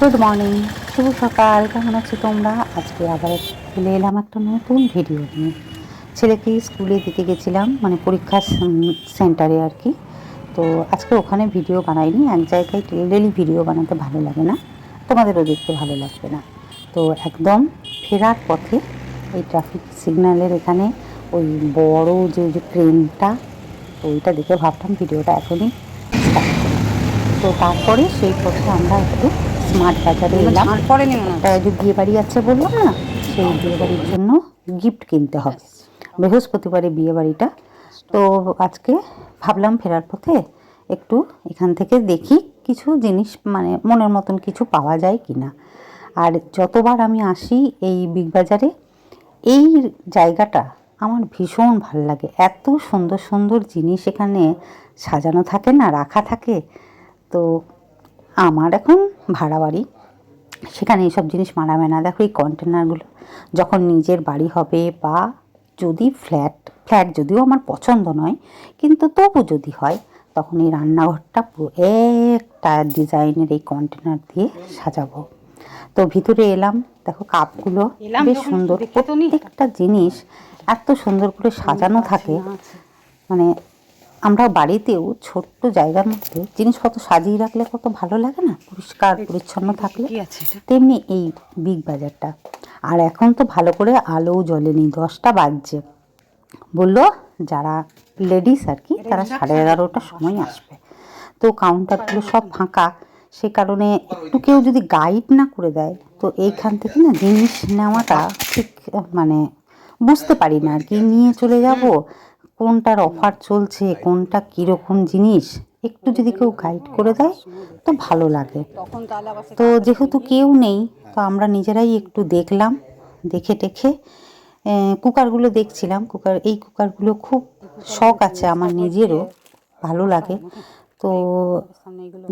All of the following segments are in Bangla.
গুড মর্নিং শুভ সকাল। কেমন আছো তোমরা? আজকে আবার চলে এলাম একটা নতুন ভিডিও নিয়ে। ছেলেকে স্কুলে দিতে গেছিলাম মানে পরীক্ষা সেন্টারে আর কি। তো আজকে ওখানে ভিডিও বানাইনি, এক জায়গায় ডেলি ভিডিও বানাতে ভালো লাগে না। তোমাদেরও দেখতে ভালো লাগবে না। তো একদম ফেরার পথে এই ট্রাফিক সিগন্যালের এখানে ওই বড় যে যে ট্রেনটা ওইটা দেখে ভাবতাম ভিডিওটা এখনই তো তারপরে সেই পথে আমরা একটু স্মার্ট বাজারে এলাম। মনে যে বিয়ে বাড়ি আছে বললাম না সেই বিয়ে বাড়ির জন্য গিফট কিনতে হবে। বৃহস্পতিবারে বিয়ে বাড়িটা তো আজকে ভাবলাম ফেরার পথে একটু এখান থেকে দেখি কিছু জিনিস মানে মনের মতন কিছু পাওয়া যায় কি না আর যতবার আমি আসি এই বিগ বাজারে এই জায়গাটা আমার ভীষণ ভালো লাগে। এত সুন্দর সুন্দর জিনিস এখানে সাজানো থাকে না রাখা থাকে। তো আমার এখন ভাড়া বাড়ি। সেখানে এইসব জিনিস মানাবে না। দেখো এই কন্টেনারগুলো যখন নিজের বাড়ি হবে বা যদি ফ্ল্যাট ফ্ল্যাট যদিও আমার পছন্দ নয় কিন্তু তবু যদি হয় তখন এই রান্নাঘরটা পুরো একটা ডিজাইনের এই কন্টেনার দিয়ে সাজাবো। তো ভিতরে এলাম দেখো কাপগুলো বেশ সুন্দর। প্রত্যেকটা জিনিস এত সুন্দর করে সাজানো থাকে। মানে আমরা বাড়িতেও ছোট্ট জায়গার মধ্যে জিনিসপত্র সাজিয়ে রাখলে কত ভালো লাগে না? পরিষ্কার পরিচ্ছন্ন থাকলে? তেমনি এই বিগ বাজারটা। আর এখন তো ভালো করে আলোও জ্বলেনি দশটা বাজছে। বলল যারা লেডিস আর কি তারা সাড়ে এগারোটার সময় আসবে। তো কাউন্টারগুলো সব ফাঁকা। সে কারণে একটু কেউ যদি গাইড না করে দেয় তো এইখান থেকে না জিনিস নেওয়াটা ঠিক মানে বুঝতে পারি না। আর কি নিয়ে চলে যাব? কোনটার অফার চলছে, কোনটা কীরকম জিনিস, একটু যদি কেউ গাইড করে দেয়, তো ভালো লাগে। তো যেহেতু কেউ নেই, তো আমরা নিজেরাই একটু দেখলাম, দেখে টেখে কুকারগুলো দেখছিলাম। কুকার, এই কুকারগুলো খুব শখ আছে আমার নিজেরও, ভালো লাগে। তো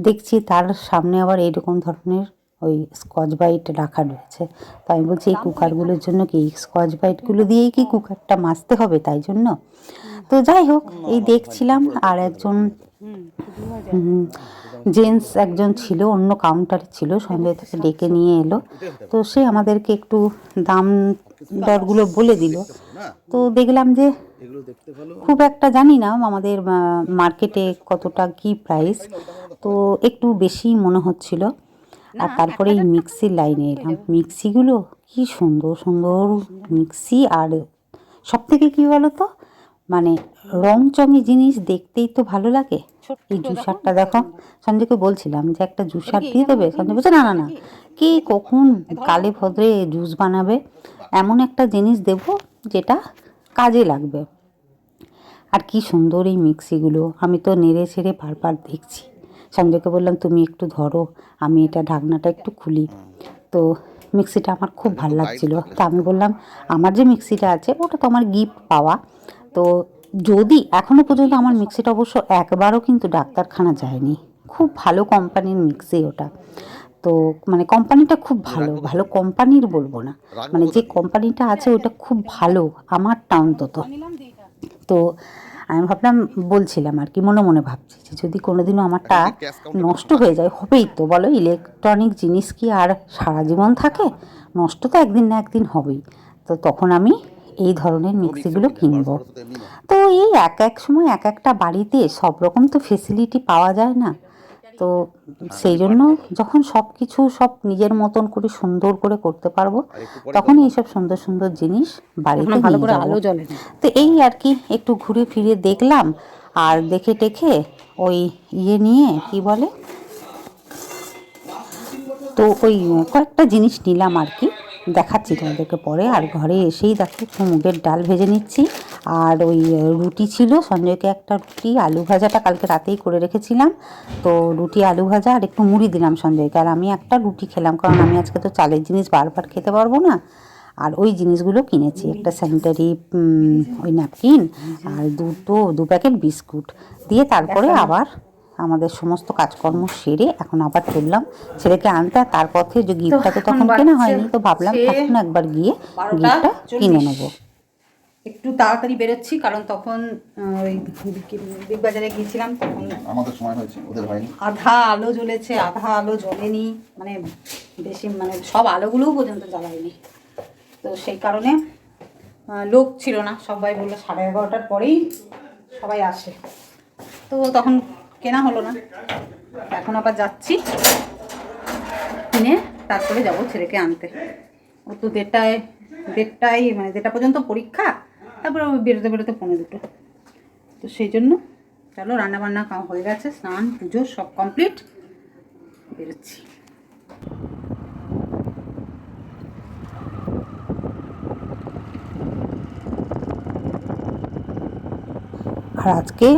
দেখছি তার সামনে আবার এইরকম ধরনের ওই স্কচ বাইট রাখা রয়েছে। তো আমি বলছি, এই কুকারগুলোর জন্য কি স্কচ বাইটগুলো দিয়েই কি কুকারটা মাজতে হবে তাই জন্য? তো যাই হোক, এই দেখছিলাম আর একজন জেন্টস একজন ছিল, অন্য কাউন্টারে ছিল, সঙ্গে থেকে ডেকে নিয়ে এলো। তো সে আমাদেরকে একটু দাম দরগুলো বলে দিল। তো দেখলাম যে খুব একটা জানি না, আমাদের মার্কেটে কতটা কি প্রাইস তো একটু বেশি মনে হচ্ছিল। আর তারপরে এই মিক্সির লাইনে এলাম। মিক্সিগুলো কি সুন্দর সুন্দর মিক্সি আর সব থেকে কী বলো তো মানে রং চঙে জিনিস দেখতেই তো ভালো লাগে। এই জুসারটা দেখো সঞ্জয়কে বলছিলাম যে একটা জুসার দিয়ে দেবে? সঞ্জয় বলছে না না না কে কখন কালে ভদ্রে জুস বানাবে? এমন একটা জিনিস দেব যেটা কাজে লাগবে। আর কি সুন্দর এই মিক্সিগুলো। আমি তো নেড়ে ছেড়ে বারবার দেখছি। সঞ্জয়কে বললাম তুমি একটু ধরো আমি এটা ঢাকনাটা একটু খুলি। তো মিক্সিটা আমার খুব ভালো লাগছিল। তা আমি বললাম আমার যে মিক্সিটা আছে ওটা তো আমার গিফট পাওয়া। তো যদি এখনও পর্যন্ত আমার মিক্সিটা অবশ্য একবারও কিন্তু ডাক্তারখানা যায়নি খুব ভালো কোম্পানির মিক্সি ওটা। তো মানে কোম্পানিটা খুব ভালো ভালো কোম্পানির বলব না। মানে যে কোম্পানিটা আছে ওটা খুব ভালো আমারটা অন্তত তো আমি ভাবলাম বলছিলাম আর কি মনে মনে ভাবছি যে যদি কোনোদিনও আমারটা নষ্ট হয়ে যায় হবেই তো বলো ইলেকট্রনিক জিনিস কি আর সারা জীবন থাকে? নষ্ট তো একদিন না একদিন হবেই। তো তখন আমি এই ধরনের মিক্সিগুলো কিনব। তো এই এক এক সময় এক একটা বাড়িতে সব রকম তো ফেসিলিটি পাওয়া যায় না। তো সেই জন্য যখন সব কিছু সব নিজের মতন করে সুন্দর করে করতে পারব তখন এইসব সুন্দর সুন্দর জিনিস বাড়িতে ভালো করে আলো জ্বলে তো এই আর কি একটু ঘুরে ফিরে দেখলাম আর দেখে টেখে ওই ইয়ে নিয়ে কি বলে তো ওই কয়েকটা জিনিস নিলাম আর কি। দেখাচ্ছি তোমাদেরকে পরে। আর ঘরে এসেই দেখো একটু মুগের ডাল ভেজে নিচ্ছি। আর ওই রুটি ছিল সঞ্জয়কে একটা রুটি আলু ভাজাটা কালকে রাতেই করে রেখেছিলাম। তো রুটি আলু ভাজা আর একটু মুড়ি দিলাম সঞ্জয়কে। আর আমি একটা রুটি খেলাম কারণ আমি আজকে তো চালের জিনিস বারবার খেতে পারব না। আর ওই জিনিসগুলো কিনেছি একটা স্যানিটারি ওই ন্যাপকিন আর দুটো দু প্যাকেট বিস্কুট। দিয়ে তারপরে আবার আমাদের সমস্ত কাজকর্ম সেরে এখন আবার চললাম। ছেলেকে আনতে আর তার পথে যে গিফটটা তো তখন কেনা হয়নি তো ভাবলাম এখন একবার গিয়ে গিফটটা কিনে নেব। একটু তাড়াতাড়ি বেরোচ্ছি কারণ তখন ওই বিগ বাজারে গিয়েছিলাম তখন আমাদের সময় হয়েছে ওদের হয়নি। আধা আলো জ্বলেছে আধা আলো জ্বলেনি মানে বেশি মানে সব আলোগুলোও পর্যন্ত জ্বালায়নি। তো সেই কারণে লোক ছিল না সবাই বলল সাড়ে এগারোটার পরেই সবাই আসে। তো তখন কেনা হলো না। এখন আবার যাচ্ছি। কিনে তারপরে যাব ছেলেকে আনতে। ও তো দেড়টায় দেড়টায় মানে দেড়টা পর্যন্ত পরীক্ষা। তারপরে বেরোতে বেরোতে পনেরো দুটো। তো সেই জন্য চলো, রান্নাবান্না হয়ে গেছে, স্নান, পুজো সব কমপ্লিট। বেরোচ্ছি। আর আজকে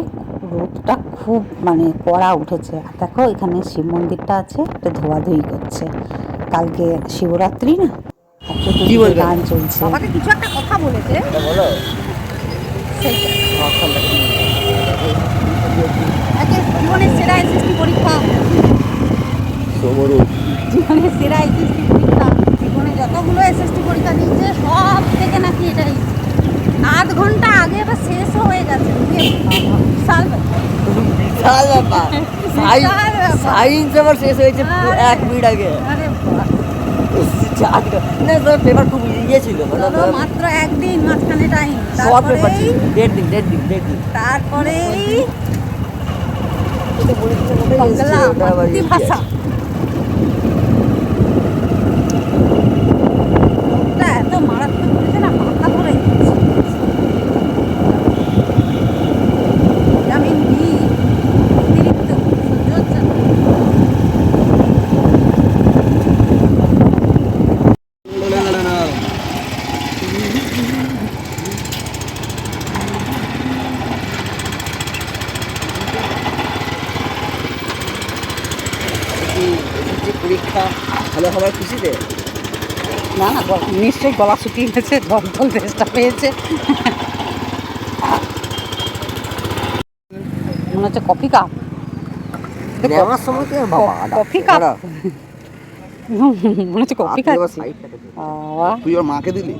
রোদটা খুব মানে কড়া উঠেছে। আর দেখো এখানে শিব মন্দিরটা আছে এটা ধোয়াধুয়ি করছে। কালকে শিবরাত্রি না? গান চলছে। আমাকে কিছু একটা কথা বলেছে। জীবনের সেরা এসএসসি পরীক্ষা। জীবনের সেরা এসএসসি পরীক্ষা। জীবনে যতগুলো এসএসসি পরীক্ষা দিয়েছে সব থেকে নাকি এটাই। আধ ঘণ্টা আগে এবার শেষও হয়ে গেছে বিশাল ব্যাপার। সায়েন্স আমার শেষ হয়েছে এক মিনিট আগে। না তোর পেপার খুব ইয়ে ছিল মানে মাত্র একদিন মাঝখানে টাইম সব পেপার ছিল। তারপরেই দেড় দিন দেড় দিন দেড় দিন। এসছে, বাংলা ওটা আবার ইয়ে। মাতৃভাষা ওটা এত মারাত্মক করেছে না মাথা ধরে যাচ্ছে ভিটামিন ডি অতিরিক্ত সহ্য হচ্ছে না যে পরীক্ষা ভালো হওয়ার খুশিতে না না গলা- নিশ্চয়ই গলা শুকিয়ে গেছে জল টেস্টটা পেয়েছে। মনে হচ্ছে কফি কাপ কফি কাপ মনে হচ্ছে কফি খাচ্ছি তুই ওর মাকে দিলি?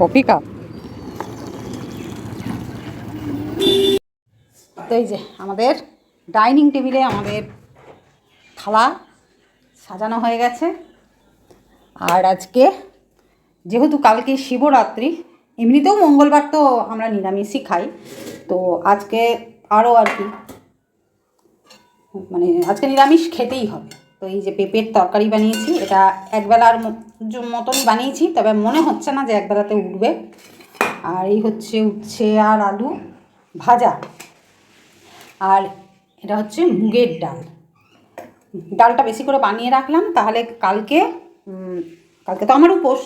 কফি কাপ তো এই যে আমাদের ডাইনিং টেবিলে আমাদের থালা সাজানো হয়ে গেছে। আর আজকে যেহেতু কালকে শিবরাত্রি, এমনিতেও মঙ্গলবার তো আমরা নিরামিষই খাই। তো আজকে আরও আর কি মানে আজকে নিরামিষ খেতেই হবে। তো এই যে পেঁপের তরকারি বানিয়েছি, এটা একবেলার ম- জ- মতনই বানিয়েছি, তবে মনে হচ্ছে না যে একবেলাতে উঠবে। আর এই হচ্ছে উচ্ছে আর আলু ভাজা। আর এটা হচ্ছে মুগের ডাল। ডালটা বেশি করে বানিয়ে রাখলাম, তাহলে কালকে কালকে তো আমার উপোস।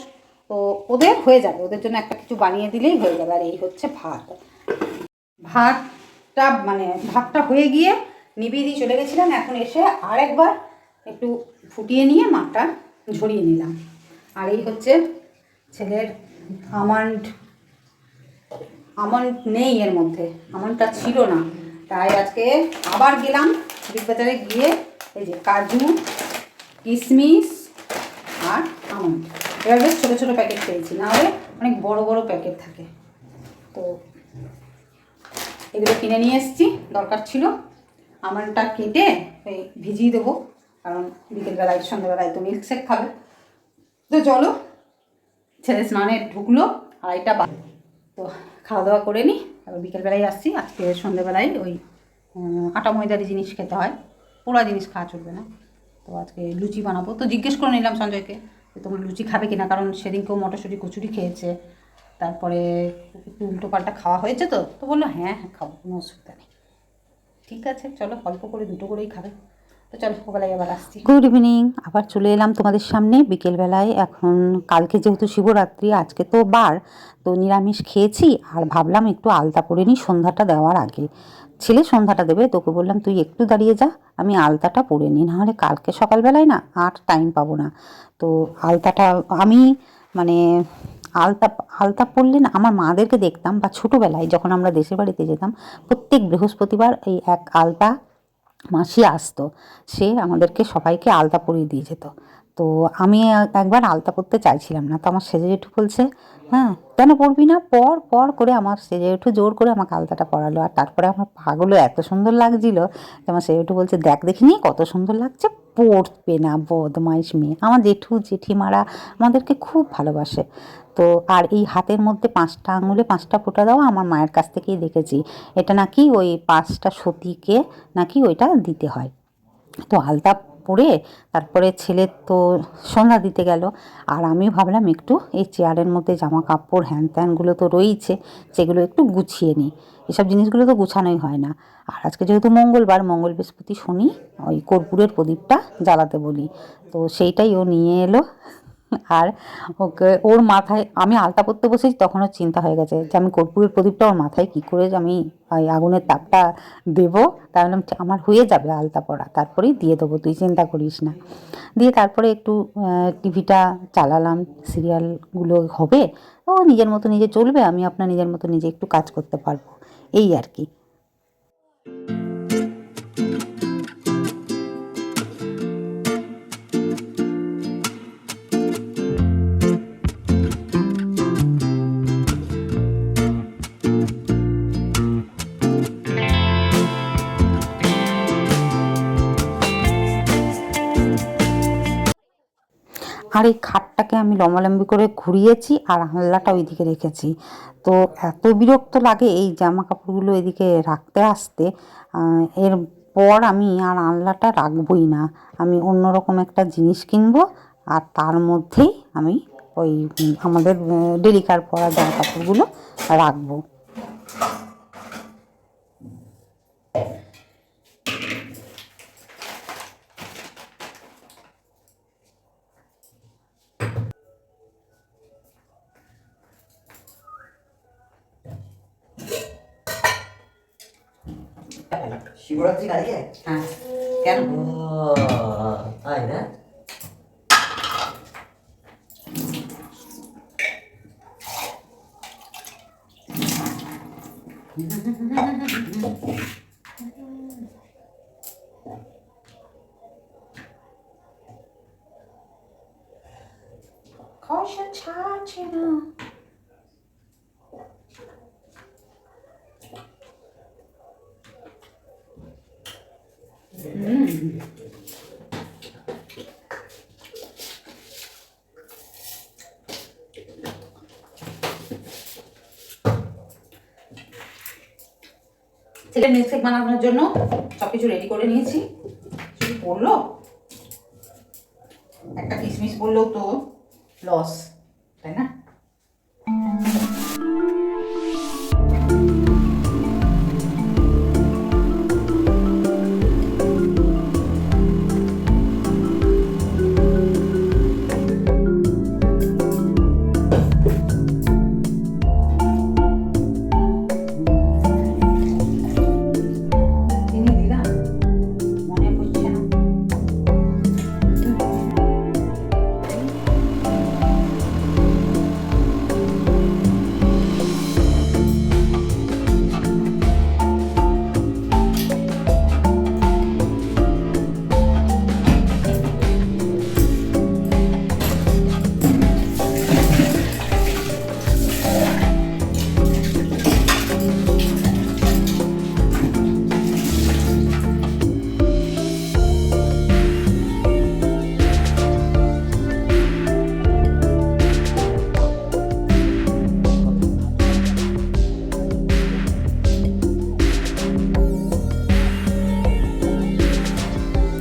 তো ওদের হয়ে যাবে, ওদের জন্য একটা কিছু বানিয়ে দিলেই হয়ে যাবে, আর এই হচ্ছে ভাত। ভাতটা মানে ভাতটা হয়ে গিয়ে নিভিয়ে দিয়ে চলে গেছিলাম, এখন এসে আরেকবার একটু ফুটিয়ে নিয়ে মাঠটা ঝরিয়ে নিলাম। আর এই হচ্ছে ছেলের আমন্ড আমন্ড নেই এর মধ্যে, আমন্ডটা ছিল না। তাই আজকে আবার গেলাম বিগ বাজারে গিয়ে এই যে কাজু কিশমিশ আর আমন্ড। এবার বেশ ছোটো ছোটো প্যাকেট পেয়েছি নাহলে অনেক বড় বড় প্যাকেট থাকে। তো এগুলো কিনে নিয়ে এসেছি, দরকার ছিল। আমন্ডটা কেটে ওই ভিজিয়ে দেবো, কারণ বিকেলবেলায়, সন্ধ্যাবেলায় তো মিল্কশেক খাবে। তো চলো, ছেলে স্নানে ঢুকলো, আড়াইটা বা তো খাওয়া দাওয়া করে নিই তারপর বিকেলবেলায় আসছি, আজকে সন্ধ্যেবেলায় ওই আটা ময়দারি জিনিস খেতে হয়। পোড়া জিনিস খাওয়া চলবে না। তো আজকে লুচি বানাবো। তো জিজ্ঞেস করে নিলাম সঞ্জয়কে যে, তোমার লুচি খাবে কিনা? কারণ সেদিনকেও মটরশুঁটি কচুরি খেয়েছে। তারপরে একটু উল্টো পাল্টা খাওয়া হয়েছে তো। তো বলল হ্যাঁ হ্যাঁ খাব, কোনো অসুবিধা নেই। ঠিক আছে, চলো, অল্প করে, দুটো করেই খাবে। তো চলো, ওবেলায় আবার আসছি। গুড ইভিনিং আবার চলে এলাম তোমাদের সামনে বিকেলবেলায় এখন কালকে যেহেতু শিবরাত্রি, আজকে তো বার, তো নিরামিষ খেয়েছি, আর ভাবলাম একটু আলতা পরে নিই সন্ধ্যাটা দেওয়ার আগে। ছেলে সন্ধ্যাটা দেবে, তোকে বললাম তুই একটু দাঁড়িয়ে যা, আমি আলতাটা পরে নিই। নাহলে কালকে সকালবেলায় না আর টাইম পাবো না। তো আলতাটা, আমি মানে আলতা আলতা পরলে না আমার মাদেরকে দেখতাম বা ছোটোবেলায় যখন আমরা দেশের বাড়িতে যেতাম, প্রত্যেক বৃহস্পতিবার এই এক আলতা মাসি আসতো। সে আমাদেরকে সবাইকে আলতা পরিয়ে দিয়ে যেত। তো আমি একবার আলতা করতে চাইছিলাম না, তো আমার সেজে জেঠু বলছে হ্যাঁ কেন পড়বি না? পর পর করে আমার সেজে জেঠু জোর করে আমাকে আলতাটা পরালো। আর তারপরে আমার পাগুলো এত সুন্দর লাগছিল যে আমার সেজে জেঠু বলছে, দেখ দেখিনি কত সুন্দর লাগছে পড়বে না বদমাইশ মেয়ে। আমার জেঠু, জেঠিমারা আমাদেরকে খুব ভালোবাসে। তো আর এই হাতের মধ্যে পাঁচটা আঙুলে পাঁচটা ফোঁটা দেওয়া আমার মায়ের কাছ থেকেই দেখেছি। এটা নাকি ওই পাঁচটা সতীকে নাকি ওইটা দিতে হয়। তো আলতা পরে তারপরে ছেলের তো সন্ধ্যা দিতে গেল। আর আমি ভাবলাম একটু এই চেয়ারের মধ্যে জামা কাপড় হ্যান ত্যানগুলো তো রয়েইছে সেগুলো একটু গুছিয়ে নিই। এসব জিনিসগুলো তো গুছানোই হয় না। আর আজকে যেহেতু মঙ্গলবার, মঙ্গল বৃহস্পতি, শনি, ওই কর্পূরের প্রদীপটা জ্বালাতে বলি। তো সেইটাই ও নিয়ে এলো। আর ওকে, ওর মাথায় আমি আলতা পরতে বসেছি তখন ওর চিন্তা হয়ে গেছে যে আমি কর্পূরের প্রদীপটা ওর মাথায় কী করে আমি ওই আগুনের তাপটা দেবো। তাই বললাম আমার হয়ে যাবে আলতা পরা, তারপরেই দিয়ে দেবো, তুই চিন্তা করিস না। দিয়ে তারপরে একটু টিভিটা চালালাম, সিরিয়ালগুলো হবে, ও নিজের মতো নিজে চলবে আমি আপনার নিজের মতো নিজে একটু কাজ করতে পারব, এই আর কি। আর এই খাটটাকে আমি লম্বালম্বি করে ঘুরিয়েছি আর আনলাটা ওইদিকে রেখেছি। তো এত বিরক্ত লাগে এই জামা কাপড়গুলো এদিকে রাখতে আসতে আহ, এরপর আমি আর আনলাটা রাখবই না। আমি অন্যরকম একটা জিনিস কিনবো আর তার মধ্যেই আমি ওই আমাদের ডেলিকার পরা জামা কাপড়গুলো রাখব। শিবরাত্রি কালকে হ্যাঁ কেন ও তাই না কষা ছাড়ছে না ছেলে মিল্কশেক বানানোর জন্য সব কিছু রেডি করে নিয়েছি। শুধু পড়ল একটা কিশমিশ পড়লেও তো লস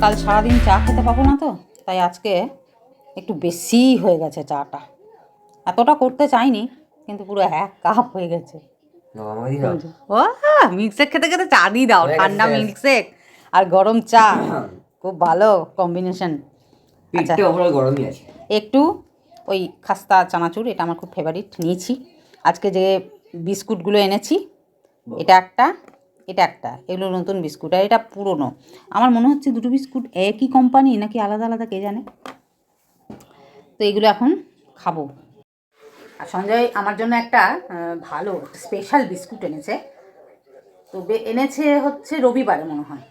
কাল সারাদিন চা খেতে পাবো না তো? তাই আজকে একটু বেশি হয়ে গেছে চাটা। এতটা করতে চাইনি কিন্তু পুরো এক কাপ হয়ে গেছে। ও মিক্সেক খেতে খেতে চা দিয়ে দাও ঠান্ডা। মিক্সেক আর গরম চা। খুব ভালো কম্বিনেশন। আছে। একটু ওই খাস্তা চানাচুর এটা আমার খুব ফেভারিট নিয়েছি। আজকে যে বিস্কুটগুলো এনেছি এটা একটা। এটা একটা, এগুলো নতুন বিস্কুট আর এটা পুরনো। আমার মনে হচ্ছে দুটো বিস্কুট একই কোম্পানি নাকি আলাদা আলাদা, কে জানে? তো এগুলো এখন খাব। আর সঞ্জয়, আমার জন্য একটা ভালো স্পেশাল বিস্কুট এনেছে। তো এনেছে হচ্ছে রবিবারে মনে হয়।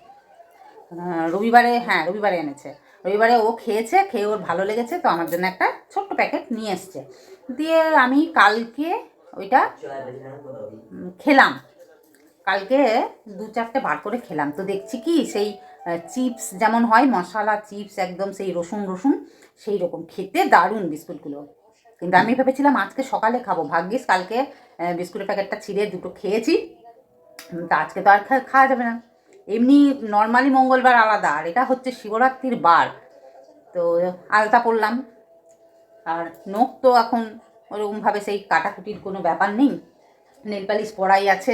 রবিবারে হ্যাঁ রবিবারে এনেছে। রবিবারে ও খেয়েছে, খেয়ে ওর ভালো লেগেছে, তো আমার জন্য একটা ছোট্ট প্যাকেট নিয়ে এসছে। দিয়ে আমি কালকে ওইটা খেলাম। কালকে দু চারটে বার করে খেলাম। তো দেখছি কি সেই চিপস যেমন হয়, মশলা, চিপস একদম সেই রসুন রসুন সেই রকম খেতে দারুণ বিস্কুটগুলো। কিন্তু আমি ভেবেছিলাম আজকে সকালে খাব। ভাগ্যিস কালকে বিস্কুটের প্যাকেটটা ছিঁড়ে দুটো খেয়েছি। তা আজকে তো আর খাওয়া যাবে না। এমনি নর্মালি মঙ্গলবার আলাদা, আর এটা হচ্ছে শিবরাত্রির বার। তো আলতা পরলাম। আর নখ তো এখন ওরকমভাবে সেই কাটাকুটির কোনো ব্যাপার নেই। নেল পালিশ পরাই আছে।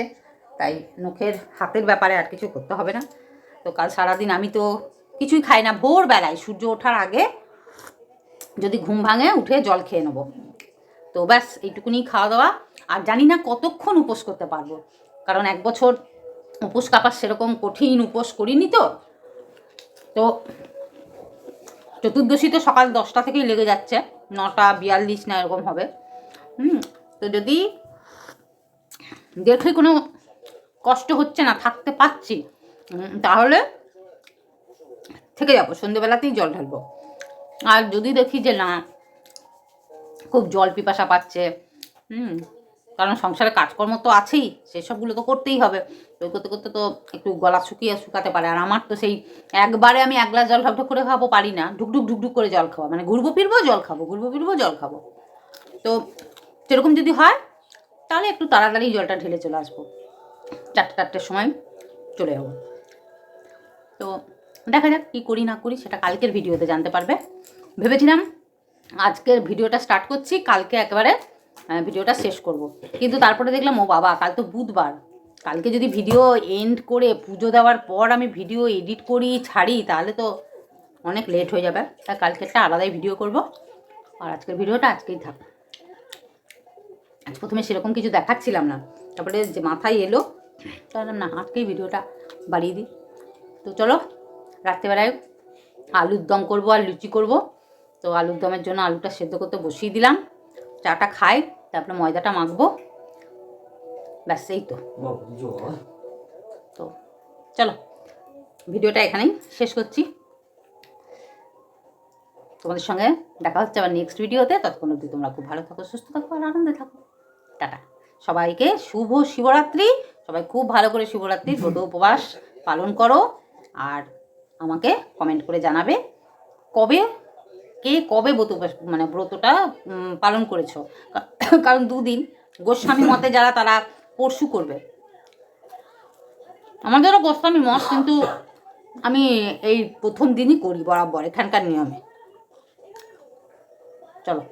তাই নখের হাতের ব্যাপারে আর কিছু করতে হবে না। তো কাল সারাদিন আমি তো কিছুই খাই না। ভোরবেলায় সূর্য ওঠার আগে যদি ঘুম ভাঙে উঠে জল খেয়ে নেব। তো ব্যাস, এইটুকুনি খাওয়া দাওয়া। আর জানি না কতক্ষণ উপোস করতে পারব। কারণ এক বছর উপোস কাপাস সেরকম কঠিন উপোস করিনি তো। তো চতুর্দশী তো সকাল দশটা থেকেই লেগে যাচ্ছে। নটা বিয়াল্লিশ না এরকম হবে। হুম, তো যদি দেখে কোনো কষ্ট হচ্ছে না, থাকতে পারছি। তাহলে থেকে যাব, সন্ধেবেলাতেই জল ঢালবো। আর যদি দেখি যে না, খুব জল পিপাসা পাচ্ছে, হুম, কারণ সংসারে কাজকর্ম তো আছেই, সেসবগুলো তো করতেই হবে। তো করতে করতে তো একটু গলা শুকিয়ে শুকাতে পারে, আর আমার তো সেই একবারে আমি এক গ্লাস জল ঢকঢক করে খাব পারি না, ঢুকঢুক ঢুকঢুক করে জল খাওয়া মানে ঘুরবো ফিরবো জল খাব, ঘুরবো ফিরবো জল খাব। তো সেরকম যদি হয়, তাহলে একটু তাড়াতাড়ি জলটা ঢেলে চলে আসব। চারটে চারটের সময় চলে যাব। তো দেখা যাক কী করি না করি, সেটা কালকের ভিডিওতে জানতে পারবে। ভেবেছিলাম আজকের ভিডিওটা স্টার্ট করছি, কালকে একেবারে ভিডিওটা শেষ করব। কিন্তু তারপরে দেখলাম, ও বাবা, কাল তো বুধবার। কালকে যদি ভিডিও এন্ড করে পুজো দেওয়ার পর আমি ভিডিও এডিট করি, ছাড়ি, তাহলে তো অনেক লেট হয়ে যাবে। তাই কালকে একটা আলাদাই ভিডিও করব। আর আজকের ভিডিওটা আজকেই থাক। আজ প্রথমে সেরকম কিছু দেখাচ্ছিলাম না। তারপরে যে মাথায় এলো তাহলে না, আজকেই ভিডিওটা বাড়িয়ে দিই। তো চলো, রাত্রেবেলায় আলুর দম করব আর লুচি করব। তো আলুর দমের জন্য আলুটা সেদ্ধ করতে বসিয়ে দিলাম। চাটা খাই, তারপরে ময়দাটা মাখবো। ব্যাস, এই তো। তো চলো, ভিডিওটা এখানেই শেষ করছি। তোমাদের সঙ্গে দেখা হচ্ছে আবার নেক্সট ভিডিওতে। ততক্ষণ অবধি তোমরা খুব ভালো থাকো, সুস্থ থাকো আর আনন্দে থাকো। টাটা। সবাইকে শুভ শিবরাত্রি। সবাই খুব ভালো করে শিবরাত্রি ব্রত উপবাস পালন করো আর আমাকে কমেন্ট করে জানাবে কবে, কে কবে ব্রত মানে ব্রতটা পালন করেছ। কারণ দুদিন গোস্বামী মতে যারা তারা পরশু করবে। আমাদেরও গোস্বামী মত কিন্তু আমি এই প্রথম দিনই করি বরাবর, এখানকার নিয়মে। চলো।